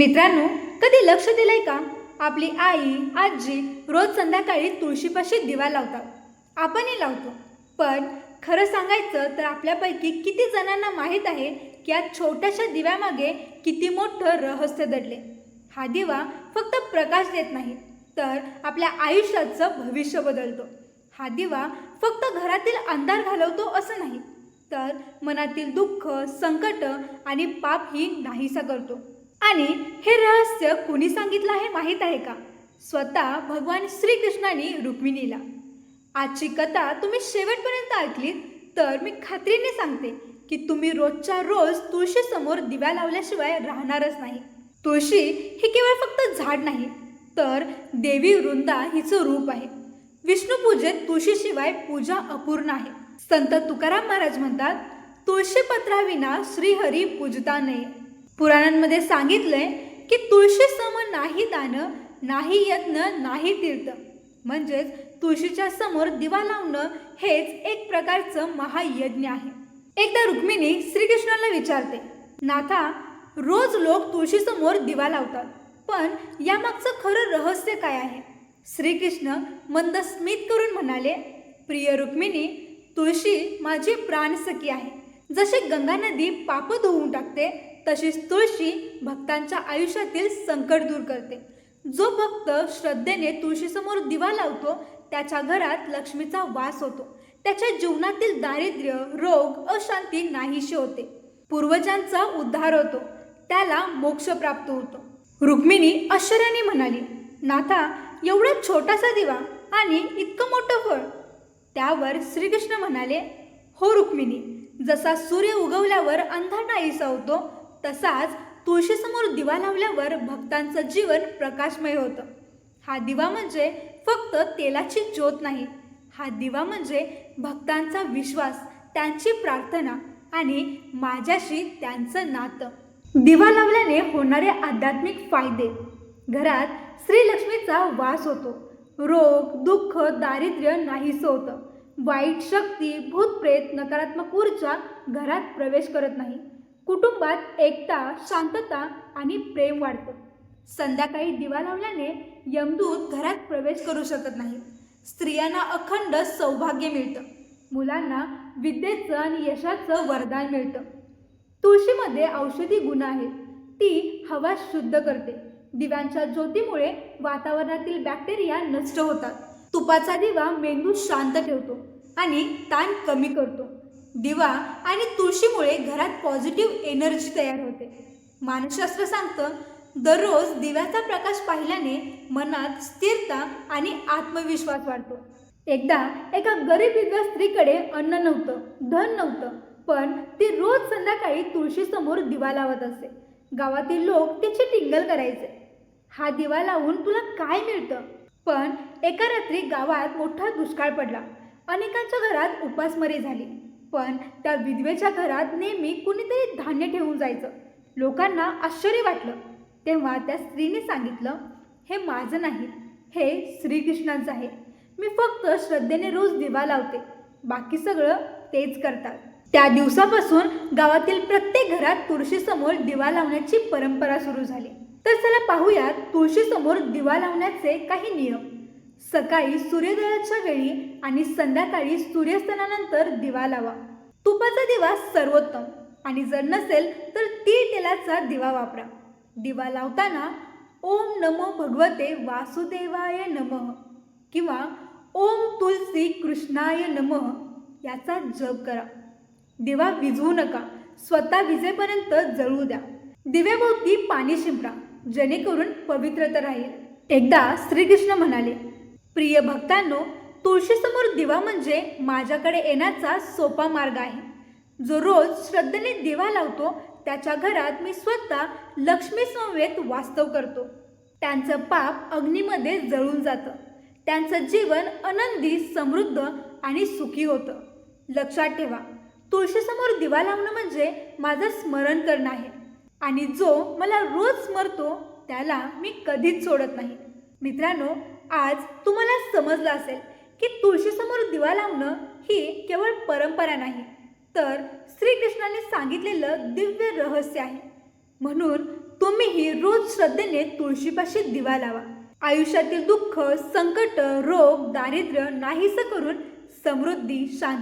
मित्रांनो कधी लक्ष दिलंय का? आपली आई आजी रोज संध्याकाळी तुळशीपाशी दिवा लावतात. आपणही लावतो. पण खरं सांगायचं तर आपल्यापैकी किती जणांना माहीत आहे की या छोट्याशा दिव्यामागे किती मोठं रहस्य दडले. हा दिवा फक्त प्रकाश देत नाही तर आपल्या आयुष्याचं भविष्य बदलतो. हा दिवा फक्त घरातील अंधार घालवतो असं नाही तर मनातील दुःख संकट आणि पापही नाहीसा करतो. आणि हे रहस्य कुणी सांगितलं आहे माहीत आहे का? स्वतः भगवान श्रीकृष्णाने रुक्मिणीला. आजची कथा तुम्ही शेवटपर्यंत ऐकलीत तर मी खात्रीने सांगते की तुम्ही रोजच्या रोज तुळशीसमोर दिव्या लावल्याशिवाय राहणारच नाही. तुळशी ही केवळ फक्त झाड नाही तर देवी वृंदा हिचं रूप आहे. विष्णुपूजेत तुळशीशिवाय पूजा अपूर्ण आहे. संत तुकाराम महाराज म्हणतात तुळशीपत्राविना श्रीहरी पूजता नये. पुराणांमध्ये सांगितलंय की तुळशी सम नाही दान नाही यज्ञ नाही तीर्थ. म्हणजेच तुळशीच्या समोर दिवा लावणं हेच एक प्रकारचं महायज्ञ आहे. एकदा रुक्मिणी श्रीकृष्णाला विचारते नाथा रोज लोक तुळशीसमोर दिवा लावतात पण यामागचं खरं रहस्य काय आहे? श्रीकृष्ण मंद स्मित करून म्हणाले प्रिय रुक्मिणी तुळशी माझी प्राणसखी आहे. जशी गंगा नदी पाप धुवून टाकते तशीच तुळशी भक्तांच्या आयुष्यातील संकट दूर करते. जो भक्त श्रद्धेने तुळशीसमोर दिवा लावतो त्याच्या घरात लक्ष्मीचा वास होतो. त्याच्या जीवनातील दारिद्र्य रोग अशांती नाहीशी होते. पूर्वजांचा उद्धार होतो. त्याला मोक्ष प्राप्त होतो. रुक्मिणी आश्चर्याने म्हणाली नाथा एवढा छोटासा दिवा आणि इतकं मोठं फळ. त्यावर श्रीकृष्ण म्हणाले हो रुक्मिणी जसा सूर्य उगवल्यावर अंधार नाहीसा होतो तसाच तुळशीसमोर दिवा लावल्यावर भक्तांचं जीवन प्रकाशमय होतं. हा दिवा म्हणजे फक्त तेलाची ज्योत नाही. हा दिवा म्हणजे भक्तांचा विश्वास त्यांची प्रार्थना आणि माझ्याशी त्यांचं नातं. दिवा लावल्याने होणारे आध्यात्मिक फायदे. घरात श्रीलक्ष्मीचा वास होतो. रोग दुःख दारिद्र्य नाहीसं होतं वाईट शक्ती भूतप्रेत नकारात्मक ऊर्जा घरात प्रवेश करत नाही. कुटुंबात एकता शांतता आणि प्रेम वाढतं. संध्याकाळी दिवा लावल्याने यमदूत घरात प्रवेश करू शकत नाही. स्त्रियांना अखंड सौभाग्य मिळतं. मुलांना विद्येचं आणि यशाचं वरदान मिळतं. तुळशीमध्ये औषधी गुण आहेत. ती हवा शुद्ध करते. दिव्यांच्या ज्योतीमुळे वातावरणातील बॅक्टेरिया नष्ट होतात. तुपाचा दिवा मेंदू शांत ठेवतो आणि ताण कमी करतो. दिवा आणि तुळशीमुळे घरात पॉझिटिव्ह एनर्जी तयार होते. मानसशास्त्र सांगतं दररोज दिव्याचा प्रकाश पाहिल्याने मनात स्थिरता आणि आत्मविश्वास वाढतो. एकदा एका गरीब विधवा स्त्रीकडे अन्न नव्हतं धन नव्हतं पण ती रोज संध्याकाळी तुळशीसमोर दिवा लावत असे. गावातील लोक तिचे टिंगल करायचे. हा दिवा लावून तुला काय मिळतं? पण एका रात्री गावात मोठा दुष्काळ पडला. अनेकांच्या घरात उपासमरी झाली. पण त्या विधवेच्या घरात नेहमी कुणीतरी धान्य ठेवून जायचं. लोकांना आश्चर्य वाटलं. तेव्हा त्या स्त्रीने सांगितलं हे माझं नाही. हे श्रीकृष्णाचं आहे. मी फक्त श्रद्धेने रोज दिवा लावते. बाकी सगळं तेच करतात. त्या दिवसापासून गावातील प्रत्येक घरात तुळशीसमोर दिवा लावण्याची परंपरा सुरू झाली. तर चला पाहूयात तुळशीसमोर दिवा लावण्याचे काही नियम. सकाळी सूर्योदयाच्या वेळी आणि संध्याकाळी सूर्यास्तानानंतर दिवा लावा. तुपाचा दिवा सर्वोत्तम. आणि जर नसेल तर तीळ तेलाचा दिवा वापरा. दिवा लावताना ओम नमो भगवते वासुदेवाय नमः किंवा ओम तुलसी कृष्णाय नमः याचा जप करा. दिवा विझवू नका. स्वतः विजेपर्यंत जळू द्या. दिव्याभोवती पाणी शिंपरा जेणेकरून पवित्रता राहील. एकदा श्रीकृष्ण म्हणाले प्रिय भक्तांनो तुळशीसमोर दिवा म्हणजे माझ्याकडे येण्याचा सोपा मार्ग आहे. जो रोज श्रद्धेने दिवा लावतो त्याच्या घरात मी स्वतः लक्ष्मीसमवेत वास्तव करतो. त्यांचं पाप अग्नीमध्ये जळून जातं. त्यांचं जीवन आनंदी समृद्ध आणि सुखी होतं. लक्षात ठेवा तुळशीसमोर दिवा लावणं म्हणजे माझं स्मरण करणं आहे. आणि जो मला रोज स्मरतो त्याला मी कधीच सोडत नाही. मित्रांनो आज तुम्हाला समजलं असेल की तुळशीसमोर दिवा लावणं ही केवळ परंपरा नाही तर श्रीकृष्णाने सांगितलेलं दिव्य रहस्य आहे. म्हणून तुम्हीही रोज श्रद्धेने तुळशीपाशी दिवा लावा. आयुष्यातील दुःख संकट रोग दारिद्र्य नाहीसं करून समृद्धी शांती